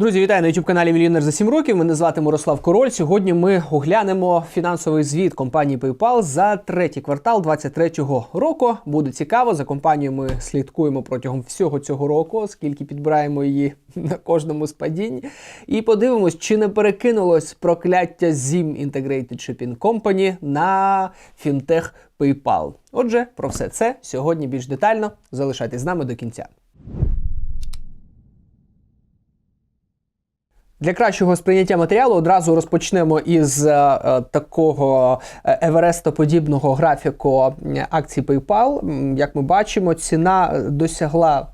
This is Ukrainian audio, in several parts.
Друзі, вітаю на youtube каналі Мільйонер за 7 років. Мене звати Мирослав Король. Сьогодні ми оглянемо фінансовий звіт компанії PayPal за третій квартал 2023 року. Буде цікаво. За компанією ми слідкуємо протягом всього цього року, оскільки підбираємо її на кожному з падінь. І подивимось, чи не перекинулось прокляття ZIM Integrated Shipping Company на фінтех PayPal. Отже, про все це сьогодні більш детально. Залишайтесь з нами до кінця. Для кращого сприйняття матеріалу одразу розпочнемо із е, е, такого еверестоподібного графіку е, акцій PayPal. Як ми бачимо, ціна досягла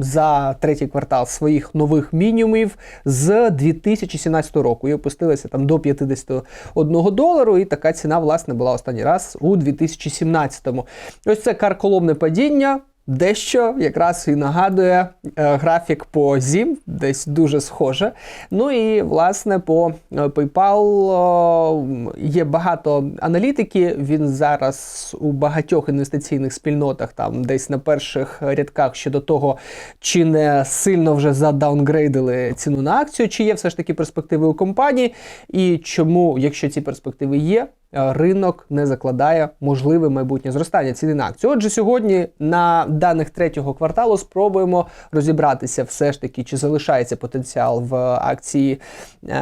за третій квартал своїх нових мінімумів з 2017 року і опустилася там до 51 долару. І така ціна, власне, була останній раз у 2017-му. Ось це карколомне падіння. Дещо якраз і нагадує е, графік по ZIM, десь дуже схоже. Ну і власне по е, PayPal є багато аналітики. Він зараз у багатьох інвестиційних спільнотах, там десь на перших рядках щодо того, чи не сильно вже задаунгрейдили ціну на акцію, чи є все ж таки перспективи у компанії, і чому, якщо ці перспективи є. Е, Ринок не закладає можливе майбутнє зростання ціни на акцію. Отже, сьогодні на даних третього кварталу спробуємо розібратися, все ж таки, чи залишається потенціал в акції е,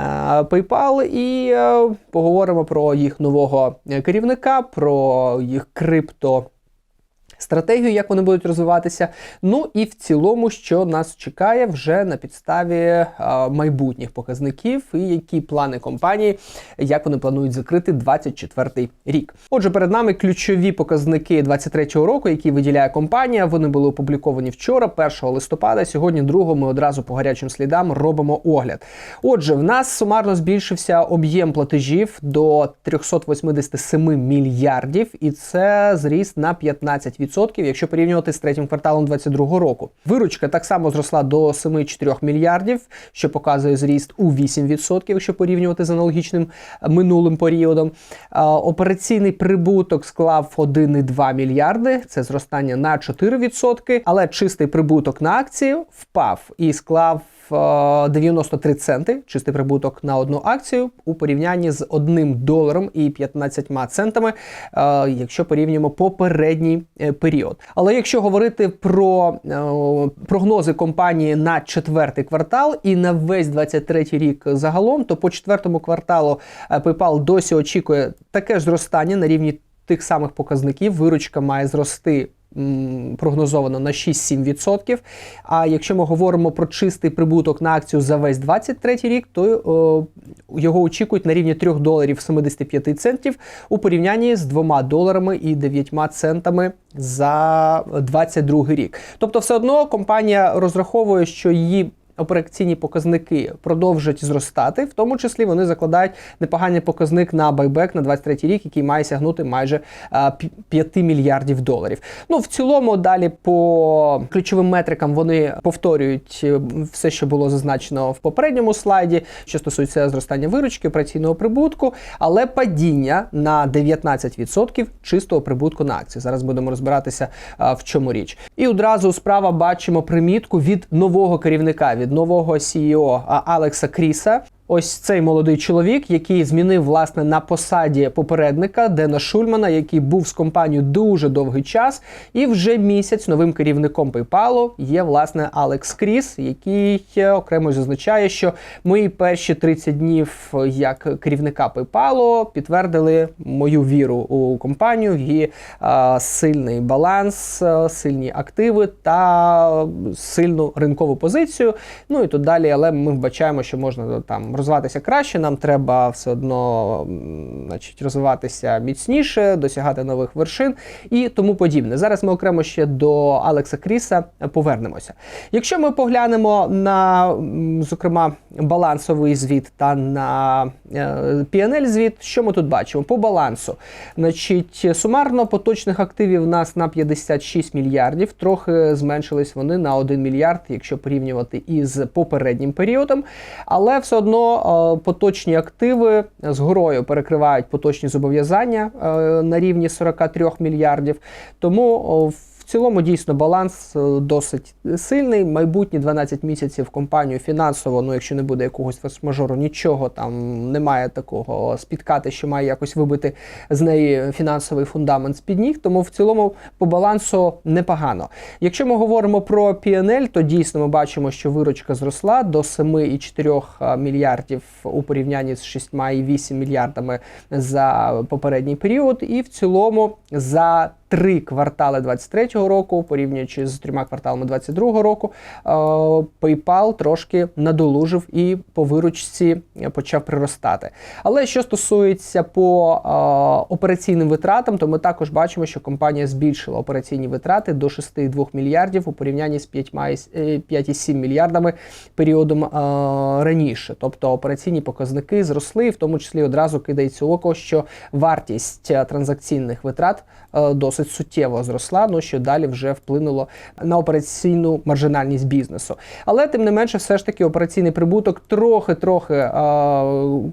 PayPal, і е, поговоримо про їх нового керівника, про їх крипто. Стратегію, як вони будуть розвиватися, ну і в цілому, що нас чекає вже на підставі е, майбутніх показників, і які плани компанії, як вони планують закрити 24 рік. Отже, перед нами ключові показники 23-го року, які виділяє компанія. Вони були опубліковані вчора, 1 листопада. Сьогодні, 2 ми одразу по гарячим слідам робимо огляд. Отже, в нас сумарно збільшився об'єм платежів до 387 мільярдів, і це зріст на 15%, якщо порівнювати з третім кварталом 2022 року. Виручка так само зросла до 7,4 мільярдів, що показує зріст у 8%, якщо порівнювати з аналогічним е, минулим періодом. Операційний прибуток склав 1,2 мільярди, це зростання на 4%, але чистий прибуток на акції впав і склав 93 центи, чистий прибуток на одну акцію у порівнянні з 1 доларом і 15 центами, е, якщо порівнюємо попередній е, період. Але якщо говорити про е, прогнози компанії на четвертий квартал і на весь 23 рік загалом, то по четвертому кварталу е, PayPal досі очікує таке ж зростання на рівні тих самих показників. Виручка має зрости прогнозовано на 6-7%. А якщо ми говоримо про чистий прибуток на акцію за весь 23 рік, то о, його очікують на рівні 3 доларів 75 центів у порівнянні з 2 доларами і 9 центами за 22 рік. Тобто, все одно компанія розраховує, що її операційні показники продовжать зростати, в тому числі вони закладають непоганий показник на байбек на 23 рік, який має сягнути майже а, 5 мільярдів доларів. Ну в цілому, далі по ключовим метрикам вони повторюють е, все, що було зазначено в попередньому слайді, що стосується зростання виручки, операційного прибутку, але падіння на 19% чистого прибутку на акції. Зараз будемо розбиратися в чому річ. І одразу справа бачимо примітку від нового керівника, від нового CEO Алекса Кріса. Ось цей молодий чоловік, який змінив власне на посаді попередника Дена Шульмана, який був з компанією дуже довгий час, і вже місяць новим керівником PayPal є власне Алекс Кріс, який окремо зазначає, що мої перші 30 днів як керівника PayPal підтвердили мою віру у компанію, її е, сильний баланс, сильні активи та сильну ринкову позицію. Ну і тут далі, але ми вбачаємо, що можна там розвиватися краще. Нам треба все одно значить, розвиватися міцніше, досягати нових вершин і тому подібне. Зараз ми окремо ще до Алекса Кріса повернемося. Якщо ми поглянемо на, зокрема, балансовий звіт та на PNL звіт, що ми тут бачимо? По балансу, значить, сумарно поточних активів у нас на 56 мільярдів, трохи зменшились вони на 1 мільярд, якщо порівнювати із попереднім періодом. Але все одно поточні активи з горою перекривають поточні зобов'язання е, на рівні 43 мільярдів. Тому в цілому дійсно баланс е, досить сильний. Майбутні 12 місяців компанію фінансово, ну якщо не буде якогось форс-мажору, нічого там немає такого спіткати, що має якось вибити з неї фінансовий фундамент з під ніг. Тому в цілому по балансу непогано. Якщо ми говоримо про PNL, то дійсно ми бачимо, що виручка зросла до 7,4 мільярдів у порівнянні з 6,8 мільярдами за попередній період, і в цілому за три квартали 23-го року, порівнюючи з трьома кварталами 22-го року, е, PayPal трошки надолужив і по виручці почав приростати. Але що стосується по е, операційним витратам, то ми також бачимо, що компанія збільшила операційні витрати до 6,2 мільярдів у порівнянні з 5,7 мільярдами періодом е, раніше. Тобто операційні показники зросли, в тому числі одразу кидається око, що вартість транзакційних витрат досить суттєво зросла, ну що далі вже вплинуло на операційну маржинальність бізнесу. Але тим не менше, все ж таки операційний прибуток трохи-трохи е,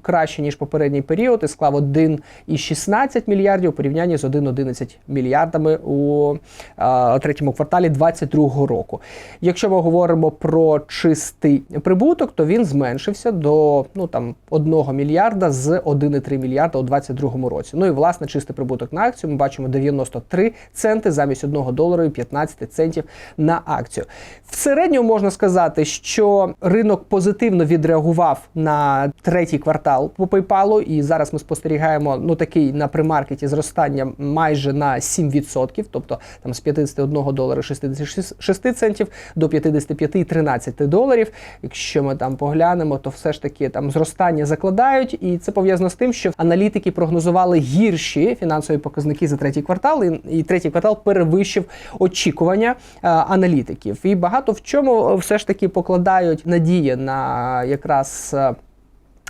краще ніж попередній період і склав 1,16 мільярдів у порівнянні з 1,11 мільярдами у е, третьому кварталі 2022 року. Якщо ми говоримо про чистий прибуток, то він зменшився до ну там 1 мільярда з 1,3 мільярда у 2022 році. Ну і власне чистий прибуток на акцію ми бачимо 93 центи замість 1 долара і 15 центів на акцію. В середньому можна сказати, що ринок позитивно відреагував на третій квартал по PayPal, і зараз ми спостерігаємо ну такий на примаркеті зростання майже на 7%, тобто там з 51 долара 66 центів до 55 і 13 доларів. Якщо ми там поглянемо, то все ж таки там зростання закладають, і це пов'язано з тим, що аналітики прогнозували гірші фінансові показники за третій квартал, і, і третій квартал перевищив очікування а, аналітиків. І багато в чому все ж таки покладають надії на якраз.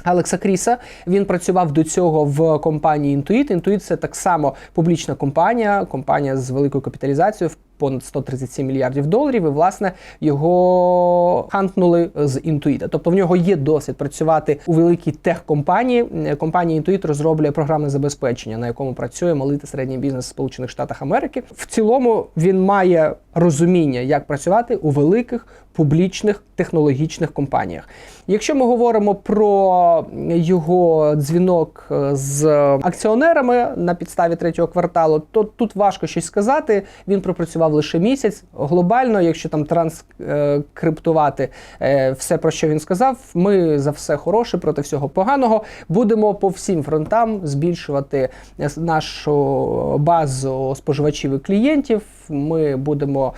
Алекса Кріса він працював до цього в компанії Intuit. Intuit – це так само публічна компанія, компанія з великою капіталізацією понад 137 мільярдів доларів. І власне його хантнули з Інтуїта. Тобто в нього є досвід працювати у великій техкомпанії. Компанія Інтуїт розроблює програмне забезпечення, на якому працює малий та середній бізнес Сполучених Штатах Америки. В цілому він має розуміння, як працювати у великих публічних технологічних компаніях. Якщо ми говоримо про його дзвінок з акціонерами на підставі третього кварталу, то тут важко щось сказати. Він пропрацював лише місяць. Глобально, якщо там транскриптувати все, про що він сказав, ми за все хороше проти всього поганого будемо по всім фронтам збільшувати нашу базу споживачів і клієнтів. Ми будемо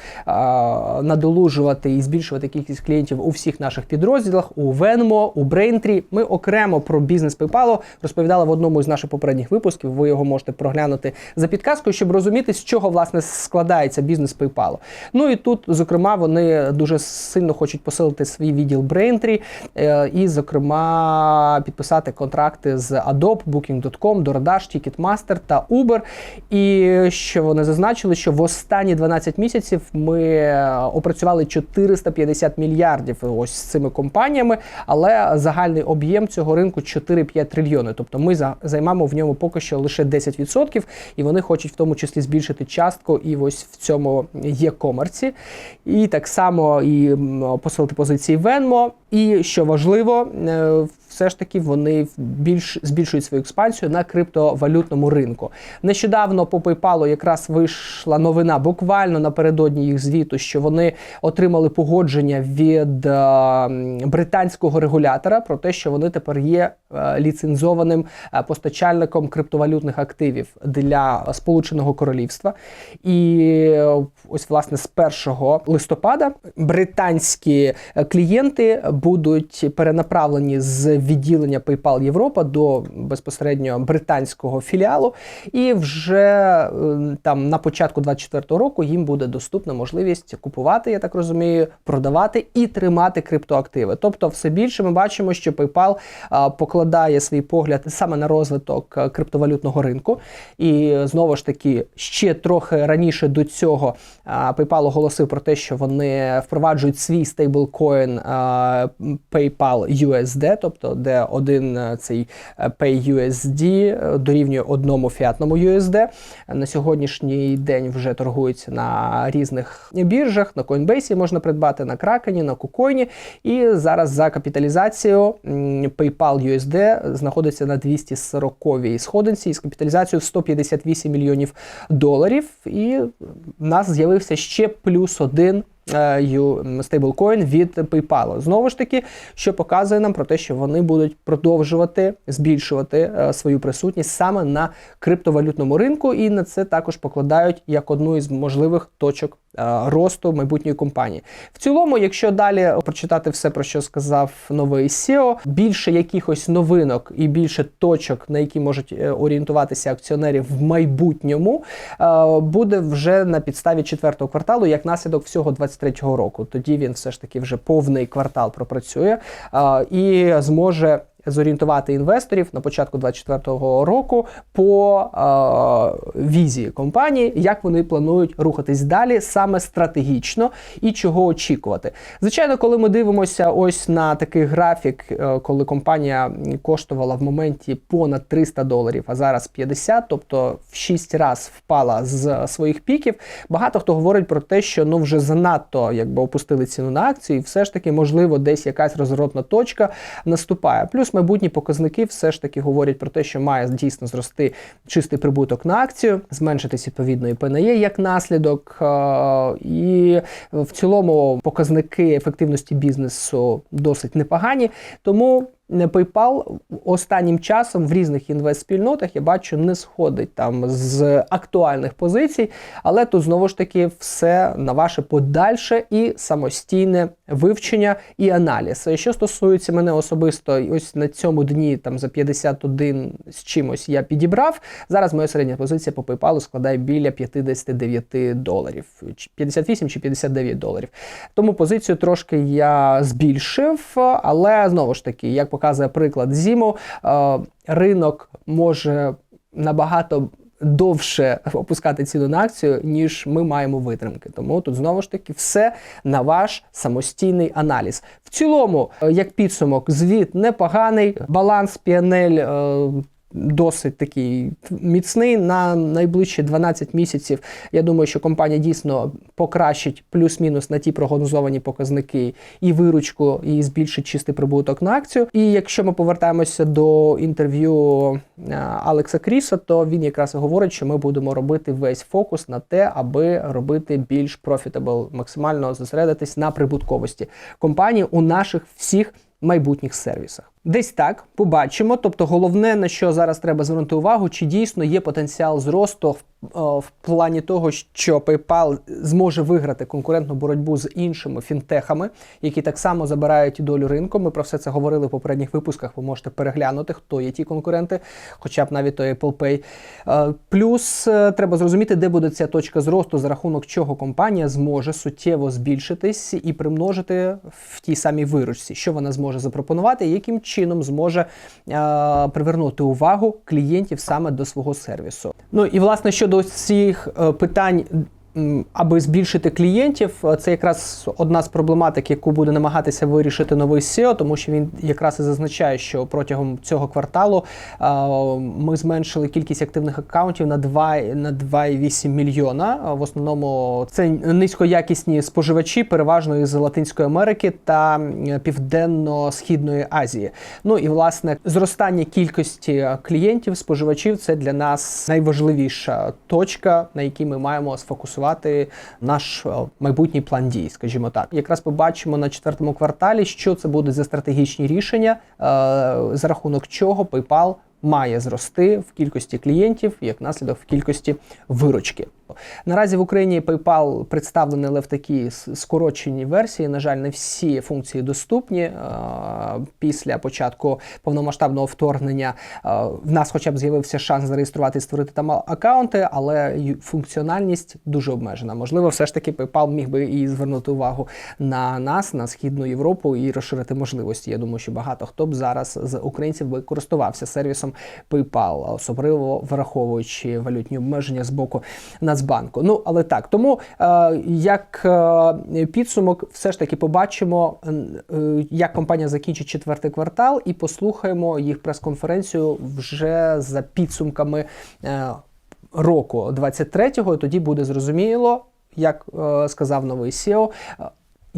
надолужувати і збільшувати кількість клієнтів у всіх наших підрозділах у Venmo, у Braintree. Ми окремо про бізнес PayPal розповідали в одному з наших попередніх випусків. Ви його можете проглянути за підказкою, щоб розуміти, з чого власне складається бізнес PayPal. Ну і тут, зокрема, вони дуже сильно хочуть посилити свій відділ Braintree е, і, зокрема, підписати контракти з Adobe, Booking.com, DoorDash, Ticketmaster та Uber. І що вони зазначили, що в останні 12 місяців ми опрацювали 450 мільярдів ось з цими компаніями, але загальний об'єм цього ринку 4-5 трильйони. Тобто ми займаємо в ньому поки що лише 10%, і вони хочуть в тому числі збільшити частку і ось в цьому є комерці. І так само і посилити позиції Venmo. І що важливо, все ж таки вони більш збільшують свою експансію на криптовалютному ринку. Нещодавно по PayPal якраз вийшла новина, буквально напередодні їх звіту, що вони отримали погодження від е, британського регулятора про те, що вони тепер є е, ліцензованим е, постачальником криптовалютних активів для Сполученого Королівства. І ось власне з 1 листопада британські клієнти будуть перенаправлені з відділення PayPal Європа до безпосередньо британського філіалу, і вже е, там на початку 2024 року їм буде доступна можливість купувати, я так розумію, продавати і тримати криптоактиви. Тобто, все більше ми бачимо, що PayPal покладає свій погляд саме на розвиток е, криптовалютного ринку. І знову ж таки, ще трохи раніше до цього PayPal оголосив про те, що вони впроваджують свій стейблкоін PayPal USD, тобто де один е, цей е, PayUSD е, дорівнює одному фіатному USD. На сьогоднішній день вже торгується на різних біржах. На Coinbase можна придбати на Кракені, на Кукойні. І зараз за капіталізацію PayPal USD знаходиться на 240-й сходинці із капіталізацією в 158 мільйонів доларів. І в нас з'явився ще плюс один стейблкоін від PayPal. Знову ж таки, що показує нам про те, що вони будуть продовжувати збільшувати е, свою присутність саме на криптовалютному ринку, і на це також покладають як одну із можливих точок е, росту майбутньої компанії. В цілому, якщо далі прочитати все, про що сказав новий SEO, більше якихось новинок і більше точок, на які можуть е, орієнтуватися акціонери в майбутньому, е, буде вже на підставі четвертого кварталу, як наслідок всього 23-го року. Тоді він все ж таки вже повний квартал пропрацює а, і зможе. Зорієнтувати інвесторів на початку 2024 року по е, візії компанії, як вони планують рухатись далі, саме стратегічно і чого очікувати. Звичайно, коли ми дивимося ось на такий графік, е, коли компанія коштувала в моменті понад 300 доларів, а зараз 50, тобто в 6 разів впала з своїх піків. Багато хто говорить про те, що ну вже занадто якби опустили ціну на акцію, і все ж таки, можливо, десь якась розворотна точка наступає. Плюс майбутні показники все ж таки говорять про те, що має дійсно зрости чистий прибуток на акцію, зменшитись відповідно і ПНЄ як наслідок. е, І в цілому показники ефективності бізнесу досить непогані. Тому PayPal останнім часом в різних інвестспільнотах я бачу не сходить там з актуальних позицій, але тут знову ж таки все на ваше подальше і самостійне вивчення і аналіз. Що стосується мене особисто, ось на цьому дні там за 51 з чимось я підібрав. Зараз моя середня позиція по PayPal складає біля 59 доларів, 58 чи 59 доларів. Тому позицію трошки я збільшив, але знову ж таки, як показує приклад Зіму, е, ринок може набагато довше опускати ціну на акцію, ніж ми маємо витримки. Тому тут знову ж таки все на ваш самостійний аналіз. В цілому, е, як підсумок, звіт непоганий, баланс PNL е, Досить такий міцний на найближчі 12 місяців. Я думаю, що компанія дійсно покращить плюс-мінус на ті прогнозовані показники і виручку, і збільшить чистий прибуток на акцію. І якщо ми повертаємося до інтерв'ю е, Алекса Кріса, то він якраз говорить, що ми будемо робити весь фокус на те, аби робити більш profitable, максимально зосередитись на прибутковості компанії у наших всіх майбутніх сервісах. Десь так побачимо. Тобто, головне на що зараз треба звернути увагу, чи дійсно є потенціал зросту в, в плані того, що PayPal зможе виграти конкурентну боротьбу з іншими фінтехами, які так само забирають долю ринку. Ми про все це говорили в попередніх випусках. Ви можете переглянути, хто є ті конкуренти, хоча б навіть той Apple Pay. Е, Плюс е, треба зрозуміти, де буде ця точка зросту, за рахунок чого компанія зможе суттєво збільшитись і примножити в тій самій виручці, що вона зможе запропонувати, яким чином зможе е, привернути увагу клієнтів саме до свого сервісу. Ну і власне щодо цих е, питань. Аби збільшити клієнтів, е, це якраз одна з проблематик, яку буде намагатися вирішити новий SEO, тому що він якраз і зазначає, що протягом цього кварталу е, ми зменшили кількість активних аккаунтів на 2, на 2,8 мільйона. Е, В основному це низькоякісні споживачі, переважно із Латинської Америки та Південно-Східної Азії. Ну і власне зростання кількості клієнтів, споживачів це для нас найважливіша точка, на якій ми маємо сфокусувати наш е, майбутній план дій, скажімо так. Якраз побачимо на четвертому кварталі, що це буде за стратегічні рішення, е, за рахунок чого PayPal має зрости в кількості клієнтів, як наслідок в кількості виручки. Наразі в Україні PayPal представлений, але в такій скороченій версії. На жаль, не всі функції доступні. Після початку повномасштабного вторгнення в нас, хоча б, з'явився шанс зареєструвати і створити там акаунти, але функціональність дуже обмежена. Можливо, все ж таки PayPal міг би і звернути увагу на нас, на східну Європу, і розширити можливості. Я думаю, що багато хто б зараз з українців би користувався сервісом PayPal, особливо враховуючи валютні обмеження з боку Нацбанку. Ну але так, тому е, як е, підсумок, все ж таки побачимо, е, як компанія закінчить четвертий квартал, і послухаємо їх прес-конференцію вже за підсумками. Року 23-го, тоді буде зрозуміло, як сказав новий е,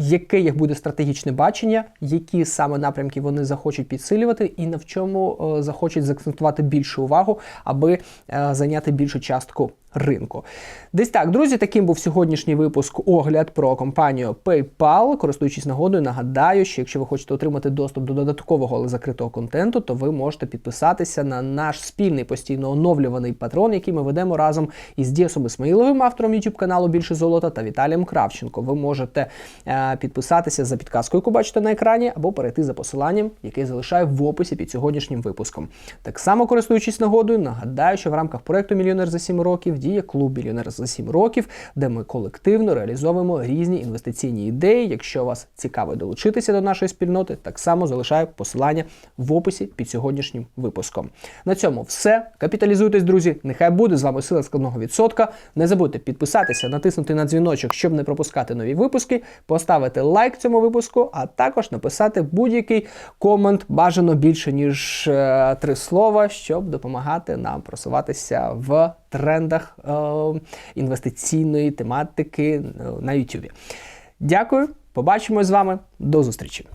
яке їх буде стратегічне бачення, які саме напрямки вони захочуть підсилювати, і на в чому е, захочуть заакцентувати більшу увагу, аби е, зайняти більшу частку ринку. Десь так, друзі, таким був сьогоднішній випуск огляд про компанію PayPal. Користуючись нагодою, нагадаю, що якщо ви хочете отримати доступ до додаткового, але закритого контенту, то ви можете підписатися на наш спільний постійно оновлюваний патрон, який ми ведемо разом із Діасом Ісмаїловим, автором youtube каналу Більше золота та Віталієм Кравченко. Ви можете е, підписатися за підказкою, яку бачите на екрані, або перейти за посиланням, яке залишаю в описі під сьогоднішнім випуском. Так само користуючись нагодою, нагадаю, що в рамках проекту Мільйонер за 7 років діє клуб Мільйонер за 7 років, де ми колективно реалізовуємо різні інвестиційні ідеї. Якщо вас цікаво долучитися до нашої спільноти, так само залишаю посилання в описі під сьогоднішнім випуском. На цьому все. Капіталізуйтесь, друзі. Нехай буде з вами сила складного відсотка. Не забудьте підписатися, натиснути на дзвіночок, щоб не пропускати нові випуски, поставити лайк цьому випуску, а також написати будь-який комент бажано більше ніж е, три слова, щоб допомагати нам просуватися в трендах е, інвестиційної тематики е, на YouTube. Дякую, побачимось з вами. До зустрічі!